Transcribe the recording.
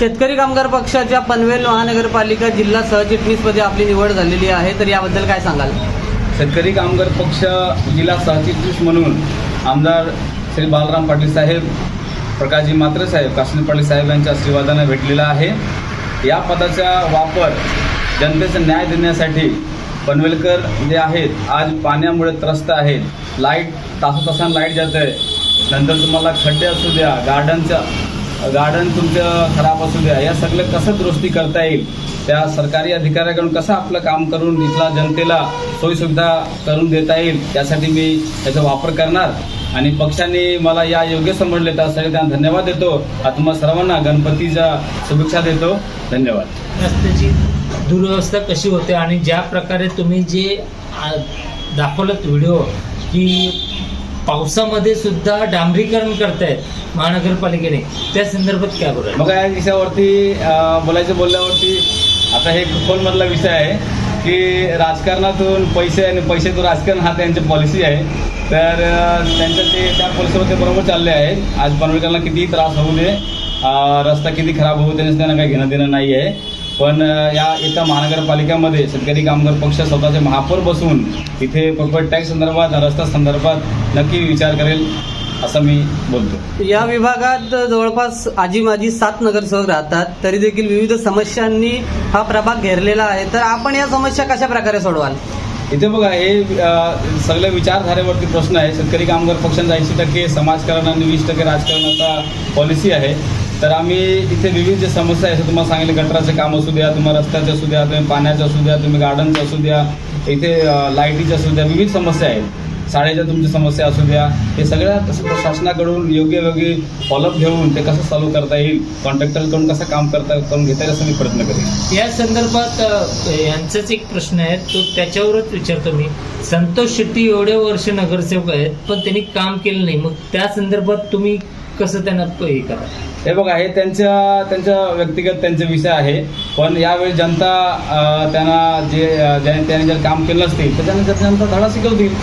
शेतकरी कामगार पक्षाच्या पनवेल महानगरपालिका जिल्हा सहचिटणीसपदी आपली निवड झालेली आहे. तर याबद्दल काय सांगाल? शेतकरी कामगार पक्ष जिल्हा सहचिटणीस म्हणून आमदार श्री बालराम पाटील साहेब प्रकाशजी मात्रे साहेब काश्मीर पाटील साहेब यांच्या आशीर्वादाने भेटलेला आहे. या पदाचा वापर जनतेचा न्याय देण्यासाठी पनवेलकर जे आहेत आज पाण्यामुळे त्रस्त आहेत. लाइट तासातासानं लाइट जात आहे नंतर तुम्हाला खड्डे असू द्या गार्डनच्या गार्डन तुमचं खराब असू द्या. या सगळं कसं दुरुस्ती करता येईल? त्या सरकारी अधिकाऱ्याकडून कसं आपलं काम करून इथला जनतेला सोयीसुविधा करून देता येईल? त्यासाठी मी त्याचा वापर करणार. आणि पक्षाने मला या योग्य समजले त्यासाठी त्यांना धन्यवाद देतो. आत्मा तुम्हा सर्वांना गणपतीच्या शुभेच्छा देतो. धन्यवाद. रस्त्याची दुरवस्था कशी होते आणि ज्या प्रकारे तुम्ही जे आ, दाखवलं व्हिडिओ की पावसामध्ये सुद्धा डांबरीकरण करतायत महानगरपालिकेने. त्या संदर्भात काय बोलाल? मग या विषयावरती बोलायचं बोलल्यावरती आता हे फोनमधला विषय आहे की राजकारणातून पैसे आणि पैशातून राजकारण हा त्यांची पॉलिसी आहे. तर त्यांचं ते त्या पॉलिसीवर ते बरोबर चालले आहेत आज पनवेलकरांना कितीही त्रास होऊ नये रस्ता किती खराब होऊ त्यांना काही घेणं देणं नाही आहे पण या इथं महानगरपालिकेमध्ये शेतकरी कामगार पक्ष स्वतःचे महापौर बसून इथे प्रॉपर्टी टॅक्स संदर्भात रस्ता संदर्भात नक्की विचार करेल असं मी बोलतो. या विभागात जवळपास आजी माजी सात नगरसेवक राहतात तरी देखील विविध समस्यांनी हा प्रभाग घेरलेला आहे. तर आपण या समस्या कशा प्रकारे सोडवाल? इथे बघा हे अ, सगळ्या विचारधारेवरती प्रश्न आहे शेतकरी कामगार पक्षांचा ऐंशी टक्के समाजकारण आणि वीस टक्के राजकारणाचा पॉलिसी आहे. तर आम्ही इथे विविध जे समस्या आहेत तुम्हाला सांगितलं गटराचे काम असू द्या तुम्हाला रस्त्याचे असू द्या तुम्ही पाण्याचं असू द्या तुम्ही गार्डनचं असू द्या इथे लाईटीचे लाईटीच्या असू द्या विविध समस्या आहेत. शाळेच्या तुमच्या समस्या असू द्या हे सगळ्या तसं शासनाकडून योग्य योग्य फॉलोअप घेऊन ते कसं चालू करता येईल कॉन्ट्रॅक्टरकडून कसं काम करता करून घेता येईल असं मी प्रयत्न करेन. या संदर्भात यांचाच एक प्रश्न आहे तो त्याच्यावरच विचारतो मी संतोष शेट्टी एवढे वर्ष नगरसेवक आहेत पण त्यांनी काम केलं नाही. मग त्या संदर्भात तुम्ही कसं त्यांना प- हे करा. हे बघा हे त्यांच्या त्यांच्या व्यक्तिगत त्यांचे विषय आहे. पण यावेळी जनता त्यांना जे ज्याने त्याने जर काम केलं असतील तर त्यांना जनता धडा शिकवतील